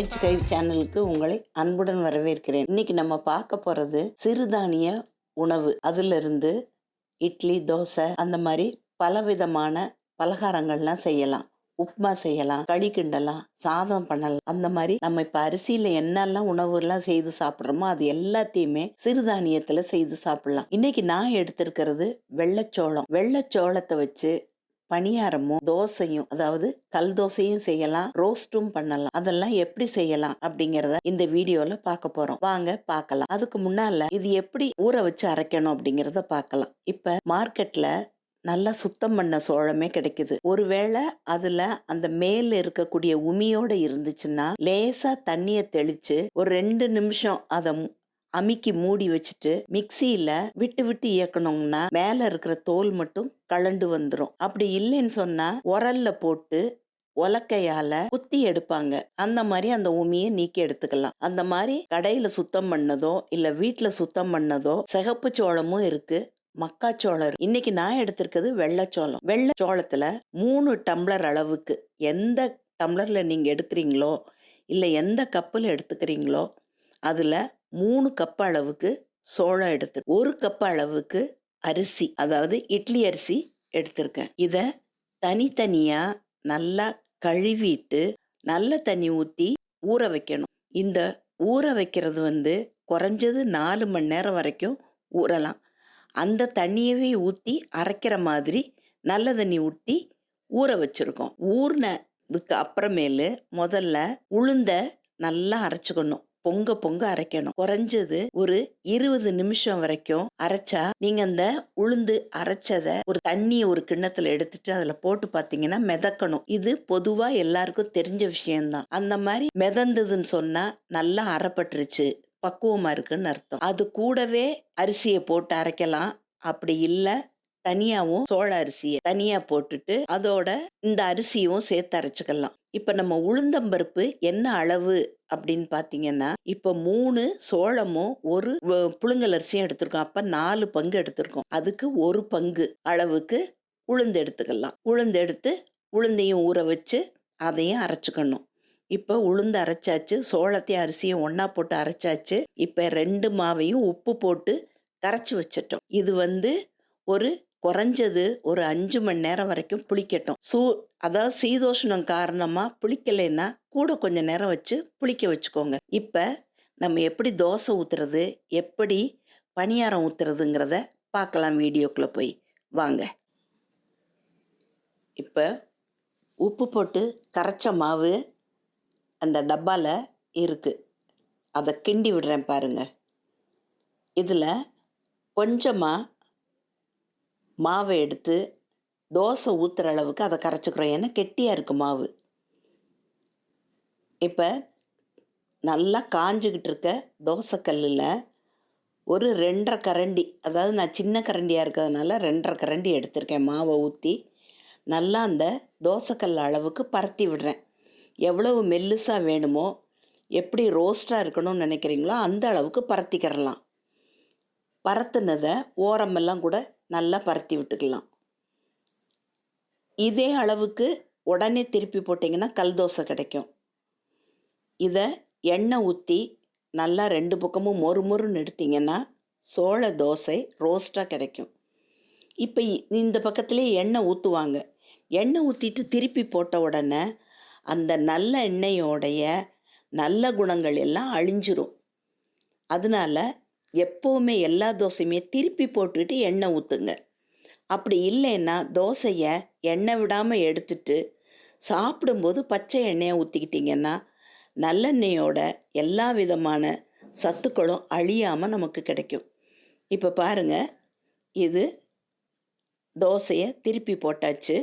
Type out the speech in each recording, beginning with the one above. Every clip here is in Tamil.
லைஃப் சேனலுக்கு உங்களை அன்புடன் வரவேற்கிறேன். இன்னைக்கு நம்ம பார்க்க போறது சிறுதானிய உணவு. அதுல இருந்து இட்லி தோசை அந்த மாதிரி பலவிதமான பலகாரங்கள்லாம் செய்யலாம். உப்புமா செய்யலாம் களி கிண்டலாம் சாதம் பண்ணலாம். அந்த மாதிரி நம்ம இப்போ அரிசியில் என்னெல்லாம் உணவுலாம் செய்து சாப்பிட்றோமோ அது எல்லாத்தையுமே சிறுதானியத்தில் செய்து சாப்பிடலாம். இன்னைக்கு நான் எடுத்திருக்கிறது வெள்ளச்சோளம். வெள்ளச்சோளத்தை வச்சு பணியாரமும் தோசையும் அதாவது கல் தோசையும் செய்யலாம் ரோஸ்டும் பண்ணலாம். அதெல்லாம் எப்படி செய்யலாம் அப்படிங்கறத இந்த வீடியோல பார்க்க போறோம். வாங்க பார்க்கலாம். அதுக்கு முன்னால இது எப்படி ஊற வச்சு அரைக்கணும் அப்படிங்கறத பார்க்கலாம். இப்ப மார்க்கெட்ல நல்லா சுத்தம் பண்ண சோளமே கிடைக்குது. ஒருவேளை அதுல அந்த மேல இருக்கக்கூடிய உமியோட இருந்துச்சுன்னா லேசா தண்ணிய தெளிச்சு ஒரு ரெண்டு நிமிஷம் அதை அமுக்கி மூடி வச்சுட்டு மிக்சியில விட்டு விட்டு இயக்கணும்னா மேல இருக்கிற தோல் மட்டும் கலண்டு வந்துடும் அப்படி இல்லைன்னு சொன்னா உரல்ல போட்டு உலக்கையால குத்தி எடுப்பாங்க. அந்த மாதிரி அந்த உமியை நீக்கி எடுத்துக்கலாம். அந்த மாதிரி கடையில சுத்தம் பண்ணதோ இல்ல வீட்டுல சுத்தம் பண்ணதோ சிகப்பு சோளமும் இருக்கு. மக்காச்சோளம் இன்னைக்கு நான் எடுத்திருக்கிறது வெள்ளைச்சோளம் வெள்ளச்சோளத்துல மூணு டம்ளர் அளவுக்கு எந்த டம்ளர்ல நீங்க எடுக்கிறீங்களோ இல்ல எந்த கப்பில் எடுத்துக்கிறீங்களோ அதுல மூணு கப் அளவுக்கு சோளம் எடுத்து ஒரு கப் அளவுக்கு அரிசி அதாவது இட்லி அரிசி எடுத்திருக்கேன். இதை தனித்தனியாக நல்லா கழுவிட்டு நல்ல தண்ணி ஊற்றி ஊற வைக்கணும். இந்த ஊற வைக்கிறது வந்து குறைஞ்சது நாலு மணி நேரம் வரைக்கும் ஊறலாம். அந்த தண்ணியவே ஊற்றி அரைக்கிற மாதிரி நல்ல தண்ணி ஊற்றி ஊற வச்சுருக்கோம். ஊறினதுக்கு அப்புறமேலு முதல்ல உளுந்த நல்லா அரைச்சிக்கணும். பொங்க பொங்க அரைக்கணும். குறைஞ்சது ஒரு இருபது நிமிஷம் வரைக்கும் அரைச்சா நீங்க அந்த உளுந்து அரைச்சத ஒரு தண்ணியை ஒரு கிண்ணத்துல எடுத்துட்டு அதுல போட்டு பாத்தீங்கன்னா மிதக்கணும். இது பொதுவா எல்லாருக்கும் தெரிஞ்ச விஷயம்தான். அந்த மாதிரி மிதந்ததுன்னு சொன்னா நல்லா அரைப்பட்டுருச்சு. பக்குவமா இருக்குன்னு அர்த்தம். அது கூடவே அரிசியை போட்டு அரைக்கலாம். அப்படி இல்லை தனியாவும் சோள அரிசியை தனியா போட்டுட்டு அதோட இந்த அரிசியும் சேர்த்து அரைச்சிக்கலாம். இப்ப நம்ம உளுந்தம்பருப்பு என்ன அளவு அப்படின்னு பாத்தீங்கன்னா இப்ப மூணு சோளமும் ஒரு புழுங்கல் அரிசியும் எடுத்திருக்கோம். அப்ப நாலு பங்கு எடுத்திருக்கோம். அதுக்கு ஒரு பங்கு அளவுக்கு உளுந்து எடுத்துக்கலாம். உளுந்து எடுத்து உளுந்தையும் ஊற வச்சு அதையும் அரைச்சிக்கணும். இப்போ உளுந்து அரைச்சாச்சு சோளத்தையும் அரிசியும் ஒன்றா போட்டு அரைச்சாச்சு இப்போ ரெண்டு மாவையும் உப்பு போட்டு கரைச்சி வச்சிட்டோம். இது வந்து ஒரு குறைஞ்சது ஒரு அஞ்சு மணி நேரம் வரைக்கும் புளிக்கட்டும். சூ அதாவது சீதோஷ்ணம் காரணமாக புளிக்கலைன்னா கூட கொஞ்சம் நேரம் வச்சு புளிக்க வச்சுக்கோங்க. இப்போ நம்ம எப்படி தோசை ஊற்றுறது எப்படி பணியாரம் ஊற்றுறதுங்கிறத பார்க்கலாம் வீடியோக்குள்ளே போய். வாங்க. இப்போ உப்பு போட்டு கரைச்ச மாவு அந்த டப்பாவில் இருக்குது அதை கிண்டி விடுறேன் பாருங்க. இதில் கொஞ்சமாக மாவை எடுத்து தோசை ஊற்றுற அளவுக்கு அதை கரைச்சிக்கிறோம். ஏன்னா கெட்டியாக இருக்கு மாவு. இப்போ நல்லா காஞ்சிக்கிட்டு இருக்க தோசைக்கல்லில் ஒரு ரெண்டரை கரண்டி அதாவது நான் சின்ன கரண்டியாக இருக்கிறதுனால ரெண்டரை கரண்டி எடுத்திருக்கேன் மாவை ஊற்றி நல்லா அந்த தோசைக்கல் அளவுக்கு பரத்தி விடுறேன். எவ்வளவு மெல்லுசாக வேணுமோ எப்படி ரோஸ்டாக இருக்கணும்னு நினைக்கிறீங்களோ அந்த அளவுக்கு பரத்திக்கிறலாம். பரத்துனதை ஓரமெல்லாம் கூட நல்லா பரத்தி விட்டுக்கலாம். இதே அளவுக்கு உடனே திருப்பி போட்டிங்கன்னா கல் தோசை கிடைக்கும். இதை எண்ணெய் ஊற்றி நல்லா ரெண்டு பக்கமும் மொறு மொறுன்னு எடுத்தீங்கன்னா சோள தோசை ரோஸ்ட்டாக கிடைக்கும். இப்போ இந்த பக்கத்துலேயே எண்ணெய் ஊற்றுவாங்க எண்ணெய் ஊற்றிட்டு திருப்பி போட்ட உடனே அந்த நல்ல எண்ணெயோடைய நல்ல குணங்கள் எல்லாம் அழிஞ்சிரும். அதனால எப்போவுமே எல்லா தோசையுமே திருப்பி போட்டுட்டு எண்ணெய் ஊற்றுங்க அப்படி இல்லைன்னா தோசையை எண்ணெய் விடாமல் எடுத்துட்டு சாப்பிடும்போது பச்சை எண்ணெயை ஊற்றிக்கிட்டிங்கன்னா நல்லெண்ணெயோட எல்லா விதமான சத்துக்களும் அழியாமல் நமக்கு கிடைக்கும். இப்போ பாருங்கள் இது தோசையை திருப்பி போட்டாச்சு.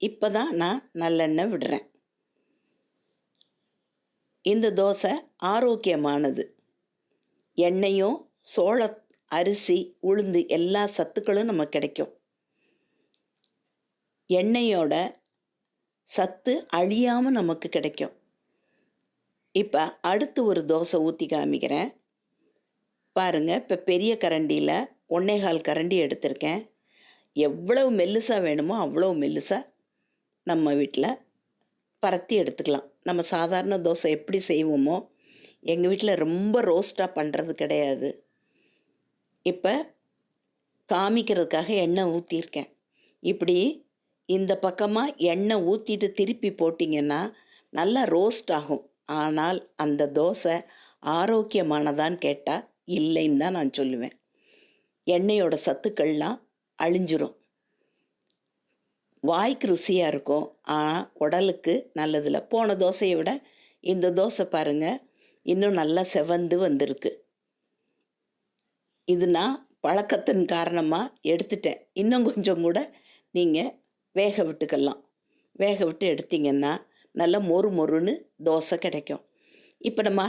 இப்போ தான் நான் நல்லெண்ணெய் விடுறேன். இந்த தோசை ஆரோக்கியமானது. எண்ணெயும் சோள அரிசி உளுந்து எல்லா சத்துக்களும் நமக்கு கிடைக்கும். எண்ணெயோட சத்து அழியாமல் நமக்கு கிடைக்கும். இப்போ அடுத்து ஒரு தோசை ஊற்றி காமிக்கிறேன். பாருங்கள் இப்போ பெரிய கரண்டியில் ஒன்னேகால் கரண்டி எடுத்திருக்கேன். எவ்வளவு மெல்லுசாக வேணுமோ அவ்வளோ மெல்லுசாக நம்ம வீட்டில் பரத்தி எடுத்துக்கலாம். நம்ம சாதாரண தோசை எப்படி செய்வோமோ எங்கள் வீட்டில் ரொம்ப ரோஸ்ட்டாக பண்ணுறது கிடையாது. இப்போ காமிக்கிறதுக்காக எண்ணெய் ஊற்றியிருக்கேன் இப்படி இந்த பக்கமாக எண்ணெய் ஊற்றிட்டு திருப்பி போட்டிங்கன்னா நல்லா ரோஸ்ட் ஆகும். ஆனால் அந்த தோசை ஆரோக்கியமானதான்னு கேட்டால் இல்லைன்னு தான் நான் சொல்லுவேன். எண்ணெயோட சத்துக்கள்லாம் அழிஞ்சிரும். வாய்க்கு ருசியாக இருக்கும். ஆனால் உடலுக்கு நல்லதில்லை. போன தோசையை விட இந்த தோசை பாருங்கள் இன்னும் நல்லா செவந்து வந்திருக்கு. இது நான் பழக்கத்தின் காரணமாக எடுத்துட்டேன். இன்னும் கொஞ்சம் கூட நீங்கள் வேக விட்டுக்கலாம். வேக விட்டு எடுத்தீங்கன்னா நல்லா மொறு மொறுன்னு தோசை கிடைக்கும். இப்போ நம்ம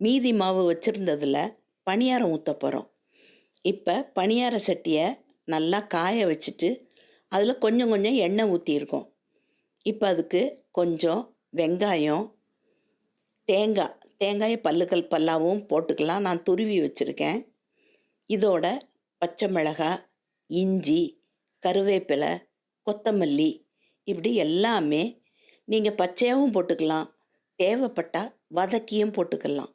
மீதி மாவு வச்சுருந்ததில் பணியாரம் ஊற்ற போகிறோம் இப்போ பணியார சட்டியை நல்லா காய வச்சுட்டு அதில் கொஞ்சம் கொஞ்சம் எண்ணெய் ஊற்றியிருக்கோம் இப்போ அதுக்கு கொஞ்சம் வெங்காயம் தேங்காய் தேங்காயை பல்லுகள் பல்லாவும் போட்டுக்கலாம். நான் துருவி வச்சுருக்கேன். இதோட பச்சை மிளகாய் இஞ்சி கருவேப்பிலை கொத்தமல்லி இப்படி எல்லாமே நீங்கள் பச்சையாகவும் போட்டுக்கலாம். தேவைப்பட்டால் வதக்கியும் போட்டுக்கலாம்.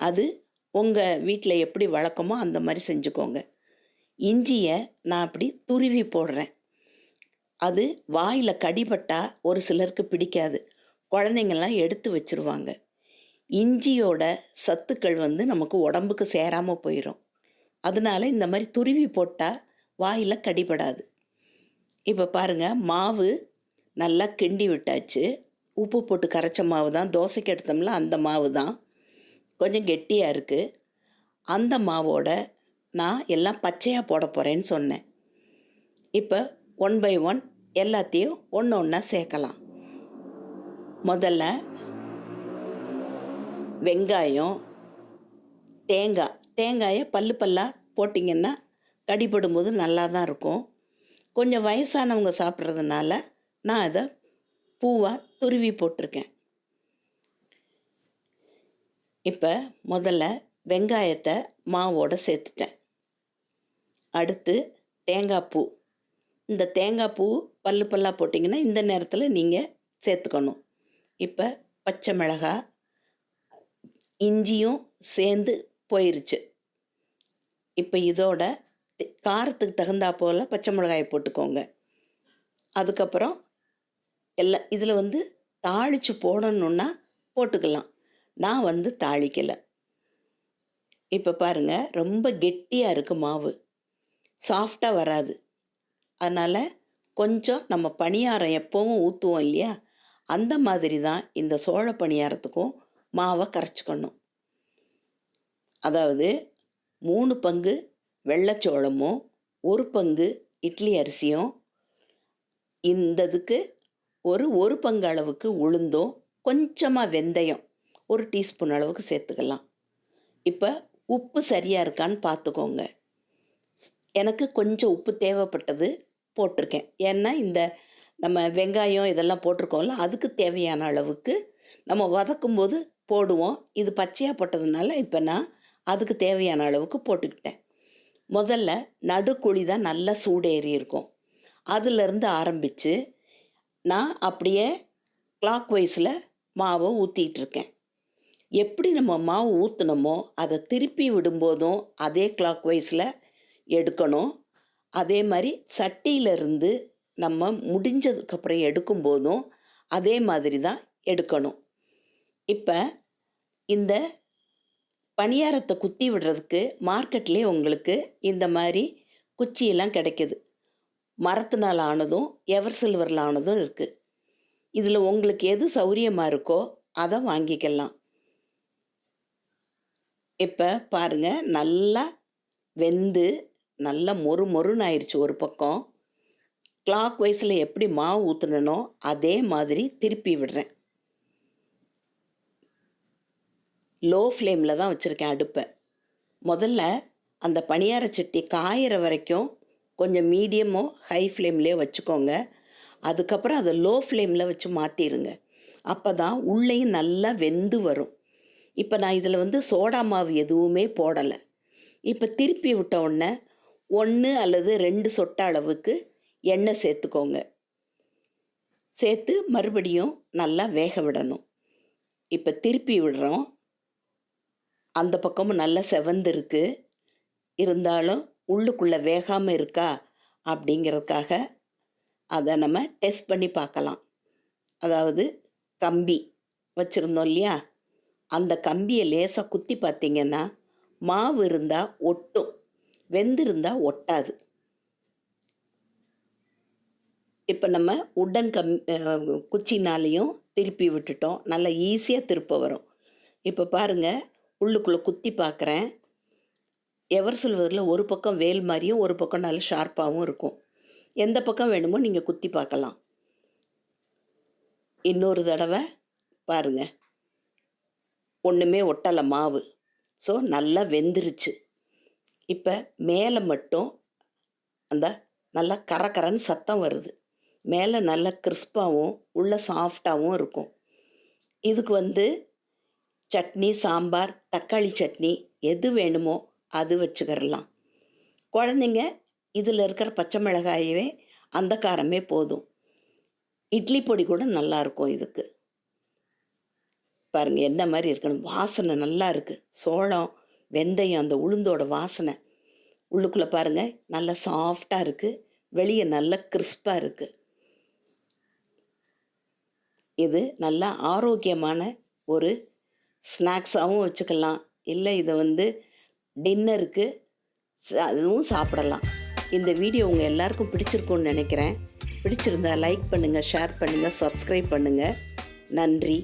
அது உங்கள் வீட்டில் எப்படி வழக்கமோ அந்த மாதிரி செஞ்சுக்கோங்க. இஞ்சியை நான் அப்படி துருவி போடுறேன். அது வாயில் கடிபட்டால் ஒரு சிலருக்கு பிடிக்காது. குழந்தைங்கள்லாம் எடுத்து வச்சுருவாங்க. இஞ்சியோட சத்துக்கள் வந்து நமக்கு உடம்புக்கு சேராமல் போயிடும் அதனால இந்த மாதிரி துருவி போட்டால் வாயில் கடிபடாது. இப்போ பாருங்கள் மாவு நல்லா கிண்டி விட்டாச்சு. உப்பு போட்டு கரைச்ச மாவு தான். தோசைக்கு எடுத்தோம்ல அந்த மாவு தான். கொஞ்சம் கெட்டியாக இருக்குது அந்த மாவோட நான் எல்லாம் பச்சையாக போட போகிறேன்னு சொன்னேன். இப்போ ஒன் பை ஒன் எல்லாத்தையும் ஒன்று ஒன்றா சேர்க்கலாம். முதல்ல வெங்காயம் தேங்காய் தேங்காயை பல்லு பல்லாக போட்டிங்கன்னா கடிபடும் போது நல்லா தான் இருக்கும். கொஞ்சம் வயசானவங்க சாப்பிட்றதுனால நான் அதை பூவாக துருவி போட்டிருக்கேன். இப்போ முதல்ல வெங்காயத்தை மாவோட சேர்த்துட்டேன். அடுத்து தேங்காய் பூ. இந்த தேங்காய் பூ பல்லு பல்லாக போட்டிங்கன்னா இந்த நேரத்தில் நீங்கள் சேர்த்துக்கணும். இப்போ பச்சை மிளகாய் இஞ்சியும் சேர்ந்து போயிருச்சு. இப்போ இதோட காரத்துக்கு தகுந்தா போல் பச்சை மிளகாயை போட்டுக்கோங்க. அதுக்கப்புறம் எல்லாம் இதில் வந்து தாளித்து போடணுன்னா போட்டுக்கலாம். நான் வந்து தாளிக்கலை. இப்போ பாருங்கள் ரொம்ப கெட்டியாக இருக்குது மாவு. சாஃப்டாக வராது. அதனால் கொஞ்சம் நம்ம பணியாரம் எப்போவும் ஊற்றுவோம் இல்லையா? அந்த மாதிரி தான் இந்த சோள பணியாரத்துக்கும் மாவை கரைச்சிக்கணும். அதாவது மூணு பங்கு வெள்ளைச்சோளமும் ஒரு பங்கு இட்லி அரிசியும் இந்த இதுக்கு ஒரு ஒரு பங்கு அளவுக்கு உளுந்தும் கொஞ்சமாக வெந்தயம் ஒரு டீஸ்பூன் அளவுக்கு சேர்த்துக்கலாம். இப்போ உப்பு சரியாக இருக்கான்னு பார்த்துக்கோங்க எனக்கு கொஞ்சம் உப்பு தேவைப்பட்டது போட்டிருக்கேன். ஏன்னா இந்த நம்ம வெங்காயம் இதெல்லாம் போட்டிருக்கோம்ல அதுக்கு தேவையான அளவுக்கு நம்ம வதக்கும்போது போடுவோம். இது பச்சையாக போட்டதுனால இப்போ நான் அதுக்கு தேவையான அளவுக்கு போட்டுக்கிட்டேன். முதல்ல நடுக்குழி தான் நல்லா சூடேறி இருக்கும் அதுலேருந்து ஆரம்பித்து நான் அப்படியே கிளாக் வைஸில் மாவை ஊற்றிக்கிட்டு இருக்கேன் எப்படி நம்ம மாவு ஊற்றுனமோ அதை திருப்பி விடும்போதும் அதே கிளாக் வைஸில் எடுக்கணும். அதே மாதிரி சட்டியிலிருந்து நம்ம முடிஞ்சதுக்கப்புறம் எடுக்கும்போதும் அதே மாதிரி தான் எடுக்கணும். இப்போ இந்த பணியாரத்தை குத்தி விடுறதுக்கு மார்க்கெட்லேயே உங்களுக்கு இந்த மாதிரி குச்சியெல்லாம் கிடைக்கிது. மரத்தினால் ஆனதும் எவர் சில்வரில் ஆனதும் இருக்குது இதில் உங்களுக்கு எது சௌரியமாக இருக்கோ அதை வாங்கிக்கலாம். இப்போ பாருங்கள் நல்லா வெந்து நல்லா மொறு மொறுன்னு ஆயிடுச்சு ஒரு பக்கம். கிளாக் வைஸில் எப்படி மாவு ஊற்றுனனோ அதே மாதிரி திருப்பி விடுறேன். லோ ஃப்ளேமில் தான் வச்சுருக்கேன் அடுப்பை. முதல்ல அந்த பணியார சட்டி காயிற வரைக்கும் கொஞ்சம் மீடியமோ ஹை ஃப்ளேம்லேயோ வச்சுக்கோங்க. அதுக்கப்புறம் அதை லோ ஃப்ளேமில் வச்சு மாற்றிடுங்க அப்போ தான் உள்ளேயும் நல்லா வெந்து வரும். இப்போ நான் இதில் வந்து சோடா மாவு எதுவுமே போடலை. இப்போ திருப்பி விட்ட உடனே ஒன்று அல்லது ரெண்டு சொட்ட அளவுக்கு எண்ணெய் சேர்த்துக்கோங்க. சேர்த்து மறுபடியும் நல்லா வேக விடணும். இப்போ திருப்பி விடுறோம். அந்த பக்கமும் நல்லா செவந்திருக்கு. இருந்தாலும் உள்ளுக்குள்ளே வேகாமல் இருக்கா அப்படிங்கிறதுக்காக அதை நம்ம டெஸ்ட் பண்ணி பார்க்கலாம். அதாவது கம்பி வச்சுருந்தோம் இல்லையா? அந்த கம்பியை லேசாக குத்தி பார்த்தீங்கன்னா மாவு இருந்தால் ஒட்டும் வெந்திருந்தால் ஒட்டாது. இப்போ நம்ம உடன் கம் குச்சினாலேயும் குச்சினாலையும் திருப்பி விட்டுட்டோம். நல்லா ஈஸியாக திருப்ப வரும். இப்போ பாருங்கள் உள்ளுக்குள்ளே குத்தி பார்க்குறேன் எவர் சில்வரில் ஒரு பக்கம் வேல் மாதிரியும் ஒரு பக்கம் நல்ல ஷார்ப்பாகவும் இருக்கும். எந்த பக்கம் வேணுமோ நீங்கள் குத்தி பார்க்கலாம் இன்னொரு தடவை பாருங்க. ஒன்றுமே ஒட்டலை மாவு. ஸோ நல்லா வெந்துருச்சு. இப்போ மேலே மட்டும் அந்த நல்லா கரகரன்னு சத்தம் வருது. மேலே நல்லா கிறிஸ்பாகவும் உள்ள சாஃப்டாகவும் இருக்கும். இதுக்கு வந்து சட்னி சாம்பார் தக்காளி சட்னி எது வேணுமோ அது வச்சுக்கிறலாம். குழந்தைங்க இதில் இருக்கிற பச்சை மிளகாயவே அந்த காரமே போதும். இட்லி பொடி கூட நல்லாயிருக்கும் இதுக்கு. பாருங்கள் என்ன மாதிரி இருக்கணும் வாசனை நல்லா இருக்குது சோளம் வெந்தயம் அந்த உளுந்தோட வாசனை. உள்ளுக்குள்ளே பாருங்கள் நல்லா சாஃப்டாக இருக்குது வெளியே நல்லா கிறிஸ்பாக இருக்குது இது நல்லா ஆரோக்கியமான ஒரு ஸ்நாக்ஸாகவும் வச்சுக்கலாம். இல்லை இதை வந்து டின்னருக்கு அதுவும் சாப்பிடலாம். இந்த வீடியோ உங்கள் எல்லாருக்கும் பிடிச்சிருக்கும்னு நினைக்கிறேன். பிடிச்சிருந்தா லைக் பண்ணுங்கள் ஷேர் பண்ணுங்கள் சப்ஸ்கிரைப் பண்ணுங்கள் நன்றி.